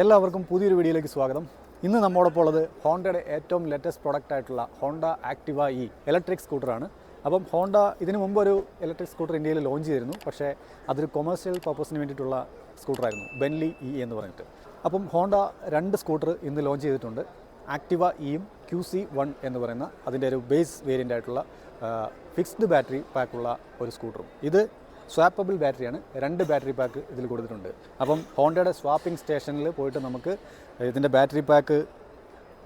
എല്ലാവർക്കും പുതിയൊരു വീഡിയോയിലേക്ക് സ്വാഗതം. ഇന്ന് നമ്മോടൊപ്പം ഉള്ളത് ഹോണ്ടയുടെ ഏറ്റവും ലേറ്റസ്റ്റ് പ്രോഡക്റ്റ് ആയിട്ടുള്ള ഹോണ്ട ആക്ടിവ ഇ ഇലക്ട്രിക് സ്കൂട്ടറാണ് അപ്പം ഹോണ്ട ഇതിനു മുമ്പ് ഒരു ഇലക്ട്രിക് സ്കൂട്ടർ ഇന്ത്യയിൽ ലോഞ്ച് ചെയ്തിരുന്നു. പക്ഷേ അതൊരു കൊമേഴ്സ്യൽ പർപ്പസിന് വേണ്ടിയിട്ടുള്ള സ്കൂട്ടറായിരുന്നു ബെൻലി ഇ എന്ന് പറഞ്ഞിട്ട്. അപ്പം ഹോണ്ട രണ്ട് സ്കൂട്ടർ ഇന്ന് ലോഞ്ച് ചെയ്തിട്ടുണ്ട്. ആക്ടിവ ഇയും ക്യു സി വൺ എന്ന് പറയുന്ന അതിന്റെ ഒരു ബേസ് വേരിയന്റ് ആയിട്ടുള്ള ഫിക്സ്ഡ് ബാറ്ററി പാക്കുള്ള ഒരു സ്കൂട്ടറും ഇത് സ്വാപ്പബിൾ ബാറ്ററിയാണ് രണ്ട് ബാറ്ററി പാക്ക് ഇതിൽ കൊടുത്തിട്ടുണ്ട്. അപ്പം ഹോണ്ടയുടെ സ്വാപ്പിംഗ് സ്റ്റേഷനിൽ പോയിട്ട് നമുക്ക് ഇതിന്റെ ബാറ്ററി പാക്ക്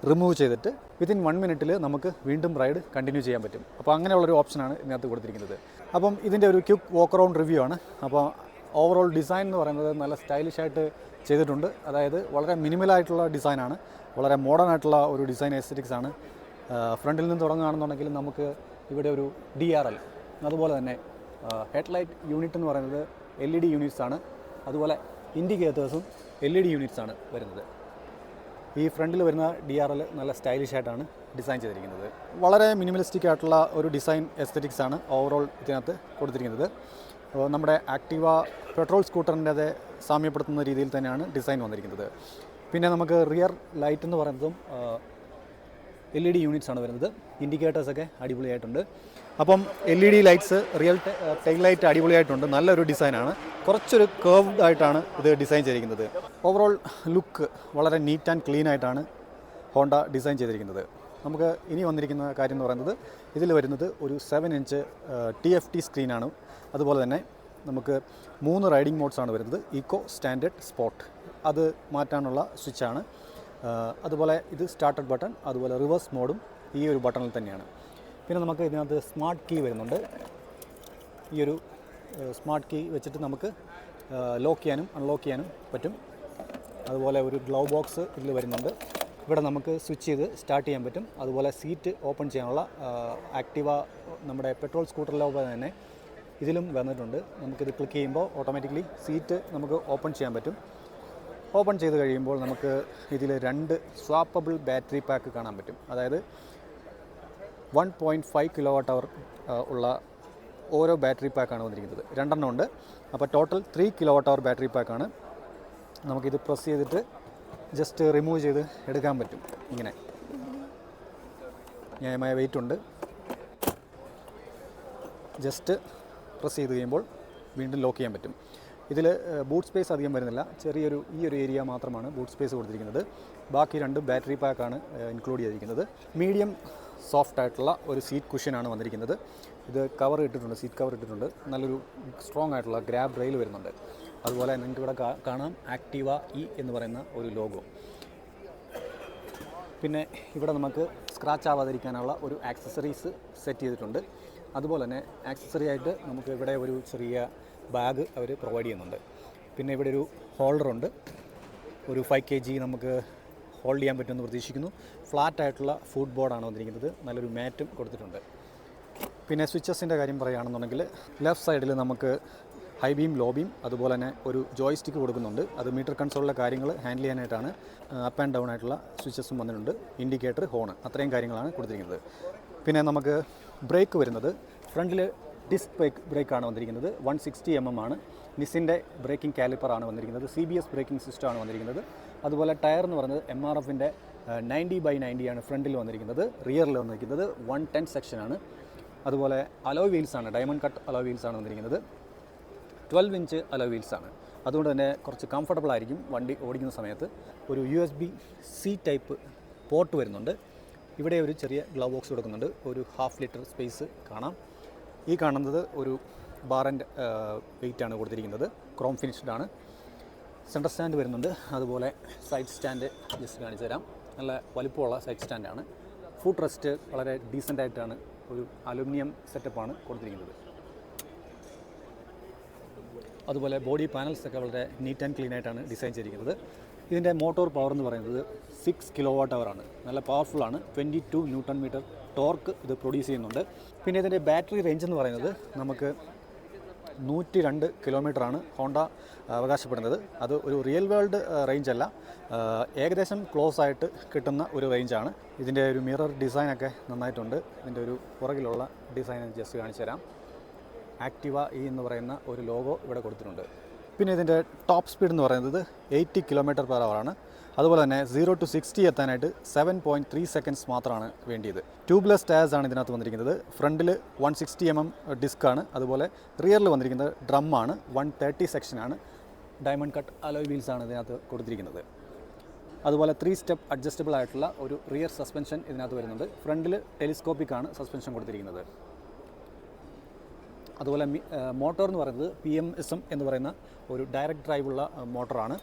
റിമൂവ് ചെയ്തിട്ട് വിത്തിൻ വൺ മിനിറ്റിൽ നമുക്ക് വീണ്ടും റൈഡ് കണ്ടിന്യൂ ചെയ്യാൻ പറ്റും. അപ്പോൾ അങ്ങനെയുള്ളൊരു ഓപ്ഷനാണ് ഇതിനകത്ത് കൊടുത്തിരിക്കുന്നത്. അപ്പം ഇതിന്റെ ഒരു ക്യുക്ക് വോക്ക് റൗണ്ട് റിവ്യൂ ആണ്. അപ്പോൾ ഓവറോൾ ഡിസൈൻ എന്ന് പറയുന്നത് നല്ല സ്റ്റൈലിഷ് ആയിട്ട് ചെയ്തിട്ടുണ്ട്. അതായത് വളരെ മിനിമലായിട്ടുള്ള ഡിസൈനാണ് വളരെ മോഡേൺ ആയിട്ടുള്ള ഒരു ഡിസൈൻ എസ്തറ്റിക്സ് ആണ്. ഫ്രണ്ടിൽ നിന്ന് തുടങ്ങുകയാണെന്നുണ്ടെങ്കിൽ നമുക്ക് ഇവിടെ ഒരു ഡി അതുപോലെ തന്നെ ഹെഡ്ലൈറ്റ് യൂണിറ്റ് എന്ന് പറയുന്നത് എൽ ഇ ഡി യൂണിറ്റ്സ് ആണ്. അതുപോലെ ഇൻഡിക്കേറ്റേഴ്സും എൽ ഇ ഡി യൂണിറ്റ്സ് ആണ് വരുന്നത്. ഈ ഫ്രണ്ടിൽ വരുന്ന ഡി ആർ എൽ നല്ല സ്റ്റൈലിഷ് ആയിട്ടാണ് ഡിസൈൻ ചെയ്തിരിക്കുന്നത്. വളരെ മിനിമലിസ്റ്റിക് ആയിട്ടുള്ള ഒരു ഡിസൈൻ എസ്തറ്റിക്സ് ആണ് ഓവറോൾ ഇതിനകത്ത് കൊടുത്തിരിക്കുന്നത്. നമ്മുടെ ആക്റ്റീവ പെട്രോൾ സ്കൂട്ടറിന്റെ സാമ്യപ്പെടുത്തുന്ന രീതിയിൽ തന്നെയാണ് ഡിസൈൻ വന്നിരിക്കുന്നത്. പിന്നെ നമുക്ക് റിയർ ലൈറ്റ് എന്ന് പറയുന്നതും എൽ ഇ ഡി യൂണിറ്റ്സ് ആണ് വരുന്നത്. ഇൻഡിക്കേറ്റേഴ്സൊക്കെ അടിപൊളിയായിട്ടുണ്ട്. അപ്പം L E D lights rear tail light അടിപൊളിയായിട്ടുണ്ട്. നല്ലൊരു ഡിസൈനാണ് കുറച്ചൊരു കേർവ്ഡ് ആയിട്ടാണ് ഇത് ഡിസൈൻ ചെയ്തിരിക്കുന്നത്. ഓവറോൾ ലുക്ക് വളരെ നീറ്റ് ആൻഡ് ക്ലീൻ ആയിട്ടാണ് ഹോണ്ട ഡിസൈൻ ചെയ്തിരിക്കുന്നത്. നമുക്ക് ഇനി വന്നിരിക്കുന്ന കാര്യം എന്ന് പറയുന്നത് ഇതിൽ വരുന്നത് ഒരു seven inch T F T സ്ക്രീനാണ് അതുപോലെ തന്നെ നമുക്ക് മൂന്ന് റൈഡിംഗ് മോഡ്സാണ് വരുന്നത്. ഇക്കോ സ്റ്റാൻഡേർഡ് സ്പോട്ട് അത് മാറ്റാനുള്ള സ്വിച്ചാണ് അതുപോലെ ഇത് സ്റ്റാർട്ടഡ് ബട്ടൺ അതുപോലെ റിവേഴ്സ് മോഡും ഈ ഒരു ബട്ടണിൽ തന്നെയാണ്. പിന്നെ നമുക്ക് ഇതിനകത്ത് സ്മാർട്ട് കീ വരുന്നുണ്ട്. ഈ ഒരു സ്മാർട്ട് കീ വെച്ചിട്ട് നമുക്ക് ലോക്ക് ചെയ്യാനും അൺലോക്ക് ചെയ്യാനും പറ്റും. അതുപോലെ ഒരു ഗ്ലൗ ബോക്സ് ഇതിൽ വരുന്നുണ്ട്. ഇവിടെ നമുക്ക് സ്വിച്ച് ചെയ്ത് സ്റ്റാർട്ട് ചെയ്യാൻ പറ്റും. അതുപോലെ സീറ്റ് ഓപ്പൺ ചെയ്യാനുള്ള ആക്റ്റീവ നമ്മുടെ പെട്രോൾ സ്കൂട്ടറിലെ പോലെ തന്നെ ഇതിലും വന്നിട്ടുണ്ട്. നമുക്കിത് ക്ലിക്ക് ചെയ്യുമ്പോൾ ഓട്ടോമാറ്റിക്കലി സീറ്റ് നമുക്ക് ഓപ്പൺ ചെയ്യാൻ പറ്റും. ഓപ്പൺ ചെയ്ത് കഴിയുമ്പോൾ നമുക്ക് ഇതിൽ രണ്ട് സ്വാപ്പബിൾ ബാറ്ററി പാക്ക് കാണാൻ പറ്റും. അതായത് one point five kilowatt hour ഉള്ള ഓരോ ബാറ്ററി പാക്കാണ് വന്നിരിക്കുന്നത്. രണ്ടെണ്ണം ഉണ്ട്. അപ്പോൾ total three kilowatt hour battery പാക്കാണ് നമുക്കിത് പ്രസ് ചെയ്തിട്ട് ജസ്റ്റ് റിമൂവ് ചെയ്ത് എടുക്കാൻ പറ്റും. ഇങ്ങനെ. ന്യായമായ വെയിറ്റ് ഉണ്ട്. ജസ്റ്റ് പ്രസ് ചെയ്ത് കഴിയുമ്പോൾ വീണ്ടും ലോക്ക് ചെയ്യാൻ പറ്റും. ഇതിൽ ബൂട്ട് സ്പേസ് അധികം വരുന്നില്ല. ചെറിയൊരു ഈ ഒരു ഏരിയ മാത്രമാണ് ബൂട്ട് സ്പേസ് കൊടുത്തിരിക്കുന്നത്. ബാക്കി രണ്ട് ബാറ്ററി പാക്കാണ് ഇൻക്ലൂഡ് ചെയ്തിരിക്കുന്നത്. മീഡിയം സോഫ്റ്റ് ആയിട്ടുള്ള ഒരു സീറ്റ് കുഷ്യനാണ് വന്നിരിക്കുന്നത്. ഇത് കവർ ഇട്ടിട്ടുണ്ട് സീറ്റ് കവർ ഇട്ടിട്ടുണ്ട്. നല്ലൊരു സ്ട്രോങ് ആയിട്ടുള്ള ഗ്രാബ് റെയിൽ വരുന്നുണ്ട്. അതുപോലെ നിങ്ങൾക്ക് ഇവിടെ കാണാം ആക്റ്റീവ ഇ എന്ന് പറയുന്ന ഒരു ലോഗോ പിന്നെ ഇവിടെ നമുക്ക് സ്ക്രാച്ച് ആവാതിരിക്കാനുള്ള ഒരു ആക്സസറീസ് സെറ്റ് ചെയ്തിട്ടുണ്ട്. അതുപോലെ തന്നെ ആക്സസറി ആയിട്ട് നമുക്ക് ഇവിടെ ഒരു ചെറിയ ബാഗ് അവർ പ്രൊവൈഡ് ചെയ്യുന്നുണ്ട്. പിന്നെ ഇവിടെ ഒരു ഹോൾഡറുണ്ട് ഒരു ഫൈവ് കെ ജി നമുക്ക് ഹോൾഡ് ചെയ്യാൻ പറ്റുമെന്ന് പ്രതീക്ഷിക്കുന്നു. ഫ്ലാറ്റ് ആയിട്ടുള്ള ഫുഡ് ബോർഡാണ് വന്നിരിക്കുന്നത്. നല്ലൊരു മാറ്റും കൊടുത്തിട്ടുണ്ട്. പിന്നെ സ്വിച്ചസിന്റെ കാര്യം പറയുകയാണെന്നുണ്ടെങ്കിൽ ലെഫ്റ്റ് സൈഡിൽ നമുക്ക് ഹൈ ബീം ലോ ബീം അതുപോലെ തന്നെ ഒരു ജോയ് സ്റ്റിക്ക് കൊടുക്കുന്നുണ്ട്. അത് മീറ്റർ കൺസോളിലെ കാര്യങ്ങൾ ഹാൻഡിൽ ചെയ്യാനായിട്ടാണ് അപ്പ് ആൻഡ് ഡൗൺ ആയിട്ടുള്ള സ്വിച്ചസും വന്നിട്ടുണ്ട്. ഇൻഡിക്കേറ്റർ ഹോൺ അത്രയും കാര്യങ്ങളാണ് കൊടുത്തിരിക്കുന്നത്. പിന്നെ നമുക്ക് ബ്രേക്ക് വരുന്നത്. ഫ്രണ്ടിൽ ഡിസ്ക് ബ്രേക്ക് ബ്രേക്കാണ് വന്നിരിക്കുന്നത്. വൺ സിക്സ്റ്റി എം എം ആണ്. നിസിന്റെ ബ്രേക്കിംഗ് കാലിപ്പറാണ് വന്നിരിക്കുന്നത്. സി ബി എസ് ബ്രേക്കിംഗ് സിസ്റ്റമാണ് വന്നിരിക്കുന്നത്. അതുപോലെ ടയർ എന്ന് പറയുന്നത് എം ആർ എഫിന്റെ നയന്റി ബൈ നയന്റിയാണ് ഫ്രണ്ടിൽ വന്നിരിക്കുന്നത്. റിയറിൽ വന്നിരിക്കുന്നത് വൺ ടെൻ സെക്ഷനാണ് അതുപോലെ അലോ വീൽസാണ് ഡയമണ്ട് കട്ട് അലോ വീൽസാണ് വന്നിരിക്കുന്നത്. ട്വൽവ് ഇഞ്ച് അലോ വീൽസാണ് അതുകൊണ്ട് തന്നെ കുറച്ച് കംഫർട്ടബിൾ ആയിരിക്കും വണ്ടി ഓടിക്കുന്ന സമയത്ത്. ഒരു U S B C type port വരുന്നുണ്ട്. ഇവിടെ ഒരു ചെറിയ ഗ്ലവ് ബോക്സ് കൊടുക്കുന്നുണ്ട്. ഒരു ഹാഫ് ലിറ്റർ സ്പേസ് കാണാം. ഈ കാണുന്നത് ഒരു ബാറിന്റെ വെയിറ്റ് ആണ് കൊടുത്തിരിക്കുന്നത്. ക്രോം ഫിനിഷ്ഡ് ആണ്. സെന്റർ സ്റ്റാൻഡ് വരുന്നുണ്ട്. അതുപോലെ സൈഡ് സ്റ്റാൻഡ് ജസ്റ്റ് കാണിച്ചു തരാം. നല്ല വലിപ്പമുള്ള സൈഡ് സ്റ്റാൻഡാണ് ഫുഡ് റെസ്റ്റ് വളരെ ഡീസന്റ് ആയിട്ടാണ് ഒരു അലുമിനിയം സെറ്റപ്പാണ് കൊടുത്തിരിക്കുന്നത്. അതുപോലെ ബോഡി പാനൽസ് ഒക്കെ വളരെ നീറ്റ് ആൻഡ് ക്ലീൻ ആയിട്ടാണ് ഡിസൈൻ ചെയ്തിരിക്കുന്നത്. ഇതിന്റെ മോട്ടോർ പവർ എന്ന് പറയുന്നത് സിക്സ് കിലോ വാട്ട് ആണ്. നല്ല പവർഫുൾ ആണ്. Twenty two newton metre torque ഇത് പ്രൊഡ്യൂസ് ചെയ്യുന്നുണ്ട്. പിന്നെ ഇതിന്റെ ബാറ്ററി റേഞ്ച് എന്ന് പറയുന്നത് നമുക്ക് നൂറ്റി രണ്ട് കിലോമീറ്ററാണ് ഹോണ്ട അവകാശപ്പെടുന്നത്. അത് ഒരു റിയൽ വേൾഡ് റേഞ്ച് അല്ല. ഏകദേശം ക്ലോസ് ആയിട്ട് കിട്ടുന്ന ഒരു റേഞ്ചാണ് ഇതിന്റെ ഒരു മിറർ ഡിസൈനൊക്കെ നന്നായിട്ടുണ്ട്. ഇതിന്റെ ഒരു പുറകിലുള്ള ഡിസൈൻ ജസ്റ്റ് കാണിച്ചു തരാം. ആക്ടിവ ഇ എന്ന് പറയുന്ന ഒരു ലോഗോ ഇവിടെ കൊടുത്തിട്ടുണ്ട്. പിന്നെ ഇതിന്റെ ടോപ്പ് സ്പീഡ് എന്ന് പറയുന്നത് എയ്റ്റി കിലോമീറ്റർ പെർ ആണ്. അതുപോലെ തന്നെ സീറോ ടു സിക്സ്റ്റി എത്താനായിട്ട് സെവൻ പോയിന്റ് ത്രീ സെക്കൻഡ്സ് മാത്രമാണ് വേണ്ടിയത്. ട്യൂബ്ലെസ് ടയർസ് ആണ് ഇതിനകത്ത് വന്നിരിക്കുന്നത്. ഫ്രണ്ടിൽ വൺ സിക്സ്റ്റി എം എം ഡിസ്ക്കാണ് അതുപോലെ റിയറിൽ വന്നിരിക്കുന്നത് ഡ്രമ്മാണ് വൺ തേർട്ടി സെക്ഷനാണ് ഡയമണ്ട് കട്ട് അലോയ് വീൽസ് ആണ് ഇതിനകത്ത് കൊടുത്തിരിക്കുന്നത്. അതുപോലെ ത്രീ സ്റ്റെപ്പ് അഡ്ജസ്റ്റബിൾ ആയിട്ടുള്ള ഒരു റിയർ സസ്പെൻഷൻ ഇതിനകത്ത് വരുന്നുണ്ട്. ഫ്രണ്ടിൽ ടെലിസ്കോപ്പിക് ആണ് സസ്പെൻഷൻ കൊടുത്തിരിക്കുന്നത്. അതുപോലെ മോട്ടോർ എന്ന് പറയുന്നത് പി എം എസ് എം എന്ന് പറയുന്ന ഒരു ഡയറക്റ്റ് ഡ്രൈവുള്ള മോട്ടറാണ്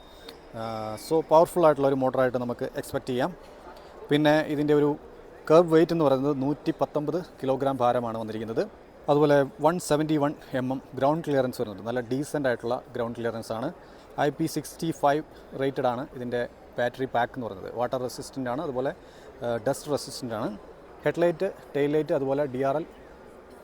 സോ പവർഫുൾ ആയിട്ടുള്ള ഒരു മോട്ടറായിട്ട് നമുക്ക് എക്സ്പെക്റ്റ് ചെയ്യാം. പിന്നെ ഇതിന്റെ ഒരു കർവ് വെയിറ്റ് എന്ന് പറയുന്നത് നൂറ്റി പത്തൊമ്പത് കിലോഗ്രാം ഭാരമാണ് വന്നിരിക്കുന്നത്. അതുപോലെ one seventy one M M ground clearance വരുന്നുണ്ട്. നല്ല ഡീസന്റ് ആയിട്ടുള്ള ഗ്രൗണ്ട് ക്ലിയറൻസ് ആണ്. I P sixty five rated ആണ് ഇതിന്റെ ബാറ്ററി പാക്ക് എന്ന് പറയുന്നത്. വാട്ടർ റെസിസ്റ്റന്റ് ആണ് അതുപോലെ ഡസ്റ്റ് റെസിസ്റ്റന്റ് ആണ്. ഹെഡ്ലൈറ്റ് ടെയിൽ ലൈറ്റ് അതുപോലെ ഡി ആർ എൽ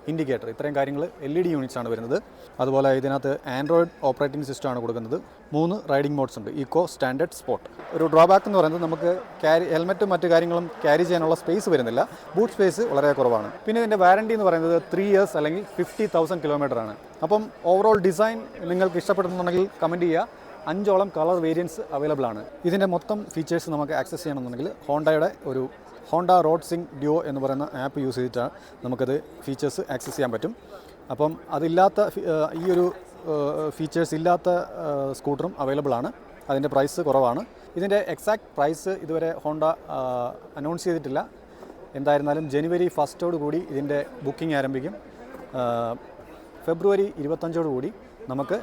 ഇൻഡിക്കേറ്റർ ഇത്രയും കാര്യങ്ങൾ എൽ ഇ ഡി യൂണിറ്റ്സ് ആണ് വരുന്നത്. അതുപോലെ ഇതിനകത്ത് ആൻഡ്രോയിഡ് ഓപ്പറേറ്റിംഗ് സിസ്റ്റം ആണ് കൊടുക്കുന്നത്. മൂന്ന് റൈഡിംഗ് മോഡ്സ് ഉണ്ട്. ഇക്കോ സ്റ്റാൻഡേർഡ് സ്പോട്ട് ഒരു ഡ്രോബാക്ക് എന്ന് പറയുന്നത് നമുക്ക് ക്യാരി ഹെൽമെറ്റും മറ്റു കാര്യങ്ങളും ക്യാരി ചെയ്യാനുള്ള സ്പേസ് വരുന്നില്ല. ബൂട്ട് സ്പേസ് വളരെ കുറവാണ്. പിന്നെ ഇതിന്റെ വാറണ്ടി എന്ന് പറയുന്നത് ത്രീ ഇയേഴ്സ് അല്ലെങ്കിൽ ഫിഫ്റ്റി തൗസൻഡ് കിലോമീറ്റർ ആണ്. അപ്പം ഓവറോൾ ഡിസൈൻ നിങ്ങൾക്ക് ഇഷ്ടപ്പെടുന്നുണ്ടെങ്കിൽ കമന്റ് ചെയ്യുക. അഞ്ചോളം കളർ വേരിയൻസ് അവൈലബിൾ ആണ്. ഇതിന്റെ മൊത്തം ഫീച്ചേഴ്സ് നമുക്ക് ആക്സസ് ചെയ്യണമെന്നുണ്ടെങ്കിൽ ഹോണ്ടയുടെ ഒരു ഹോണ്ട റോഡ് സിംഗ് ഡ്യോ എന്ന് പറയുന്ന ആപ്പ് യൂസ് ചെയ്തിട്ടാണ് നമുക്കത് ഫീച്ചേഴ്സ് ആക്സസ് ചെയ്യാൻ പറ്റും. അപ്പം അതില്ലാത്ത ഈ ഒരു ഫീച്ചേഴ്സ് ഇല്ലാത്ത സ്കൂട്ടറും അവൈലബിൾ ആണ്. അതിന്റെ പ്രൈസ് കുറവാണ്. ഇതിന്റെ എക്സാക്ട് പ്രൈസ് ഇതുവരെ ഹോണ്ട അനൗൺസ് ചെയ്തിട്ടില്ല. എന്തായിരുന്നാലും ജനുവരി ഫസ്റ്റോട് കൂടി ഇതിന്റെ ബുക്കിംഗ് ആരംഭിക്കും. ഫെബ്രുവരി ഇരുപത്തഞ്ചോട് കൂടി നമുക്ക്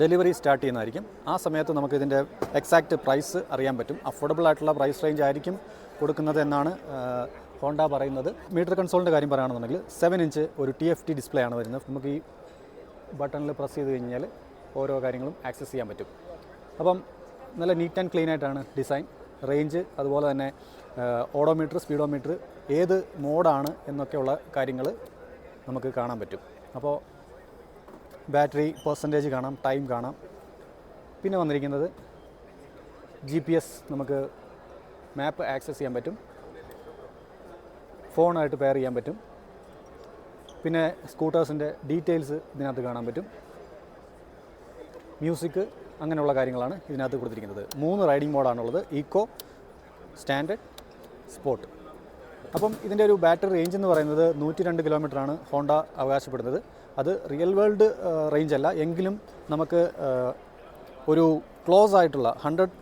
ഡെലിവറി സ്റ്റാർട്ട് ചെയ്യുന്നതായിരിക്കും. ആ സമയത്ത് നമുക്ക് ഇതിന്റെ എക്സാക്റ്റ് പ്രൈസ് അറിയാൻ പറ്റും. അഫോർഡബിൾ ആയിട്ടുള്ള പ്രൈസ് റേഞ്ച് ആയിരിക്കും. കൊടുക്കുന്നത് എന്നാണ് ഹോണ്ട പറയുന്നത്. മീറ്റർ കൺസോളിന്റെ കാര്യം പറയുകയാണെന്നുണ്ടെങ്കിൽ സെവൻ ഇഞ്ച് ഒരു ടി എഫ് ടി ഡിസ്പ്ലേ ആണ് വരുന്നത്. നമുക്ക് ഈ ബട്ടണിൽ പ്രസ് ചെയ്ത് കഴിഞ്ഞാൽ ഓരോ കാര്യങ്ങളും ആക്സസ് ചെയ്യാൻ പറ്റും. അപ്പം നല്ല നീറ്റ് ആൻഡ് ക്ലീൻ ആയിട്ടാണ് ഡിസൈൻ റേഞ്ച് അതുപോലെ തന്നെ ഓഡോമീറ്റർ സ്പീഡോമീറ്റർ ഏത് മോഡാണ് എന്നൊക്കെയുള്ള കാര്യങ്ങൾ നമുക്ക് കാണാൻ പറ്റും. അപ്പോൾ ബാറ്ററി പെർസെന്റേജ് കാണാം ടൈം കാണാം. പിന്നെ വന്നിരിക്കുന്നത് ജി പി എസ് നമുക്ക് മാപ്പ് ആക്സസ് ചെയ്യാൻ പറ്റും. ഫോണായിട്ട് പെയർ ചെയ്യാൻ പറ്റും. പിന്നെ സ്കൂട്ടേഴ്സിന്റെ ഡീറ്റെയിൽസ് ഇതിനകത്ത് കാണാൻ പറ്റും. മ്യൂസിക് അങ്ങനെയുള്ള കാര്യങ്ങളാണ് ഇതിനകത്ത് കൊടുത്തിരിക്കുന്നത്. മൂന്ന് റൈഡിംഗ് മോഡാണുള്ളത് ഈക്കോ സ്റ്റാൻഡേർഡ് സ്പോർട്ട് അപ്പം ഇതിന്റെ ഒരു ബാറ്ററി റേഞ്ച് എന്ന് പറയുന്നത് നൂറ്റി രണ്ട് കിലോമീറ്ററാണ് ഹോണ്ട അവകാശപ്പെടുന്നത്. അത് റിയൽ വേൾഡ് റേഞ്ച് അല്ല. എങ്കിലും നമുക്ക് ഒരു ക്ലോസ് ആയിട്ടുള്ള ഹൺഡ്രഡ്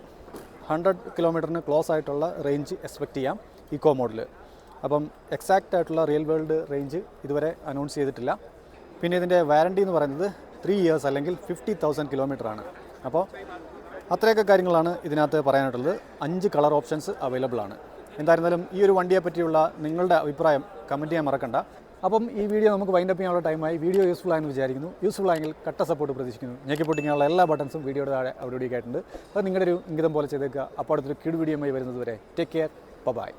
ഹൺഡ്രഡ് കിലോമീറ്ററിന് ക്ലോസ് ആയിട്ടുള്ള റേഞ്ച് എക്സ്പെക്റ്റ് ചെയ്യാം ഇക്കോ മോഡിൽ അപ്പം എക്സാക്റ്റ് ആയിട്ടുള്ള റിയൽ വേൾഡ് റേഞ്ച് ഇതുവരെ അനൗൺസ് ചെയ്തിട്ടില്ല. പിന്നെ ഇതിന്റെ വാറണ്ടി എന്ന് പറയുന്നത് ത്രീ ഇയേഴ്സ് അല്ലെങ്കിൽ ഫിഫ്റ്റി തൗസൻഡ് കിലോമീറ്റർ ആണ്. അപ്പോൾ അത്രയൊക്കെ കാര്യങ്ങളാണ് ഇതിനകത്ത് പറയാനായിട്ടുള്ളത്. അഞ്ച് കളർ ഓപ്ഷൻസ് അവൈലബിൾ ആണ്. എന്തായിരുന്നാലും ഈ ഒരു വണ്ടിയെ പറ്റിയുള്ള നിങ്ങളുടെ അഭിപ്രായം കമന്റ് ചെയ്യാൻ മറക്കണ്ട. അപ്പം ഈ വീഡിയോ നമുക്ക് വൈൻഡപ്പ് ചെയ്യാനുള്ള ടൈമായി വീഡിയോ യൂസ്ഫുൾ ആയെന്ന് വിചാരിക്കുന്നു. യൂസ്ഫുൾ ആയെങ്കിൽ കട്ട സപ്പോർട്ട് പ്രതീക്ഷിക്കുന്നു. ഞെക്കി പൊട്ടിക്കാനുള്ള എല്ലാ ബട്ടൺസും വീഡിയോയുടെ താഴെ അവിടെ ആയിട്ടുണ്ട് അത് നിങ്ങളുടെ ഒരു ഇംഗിതം പോലെ ചെയ്തേക്കുക. അപ്പോൾ അടുത്തൊരു കിഡ് വീഡിയോയുമായി വരുന്നത് വരെ. Take care bye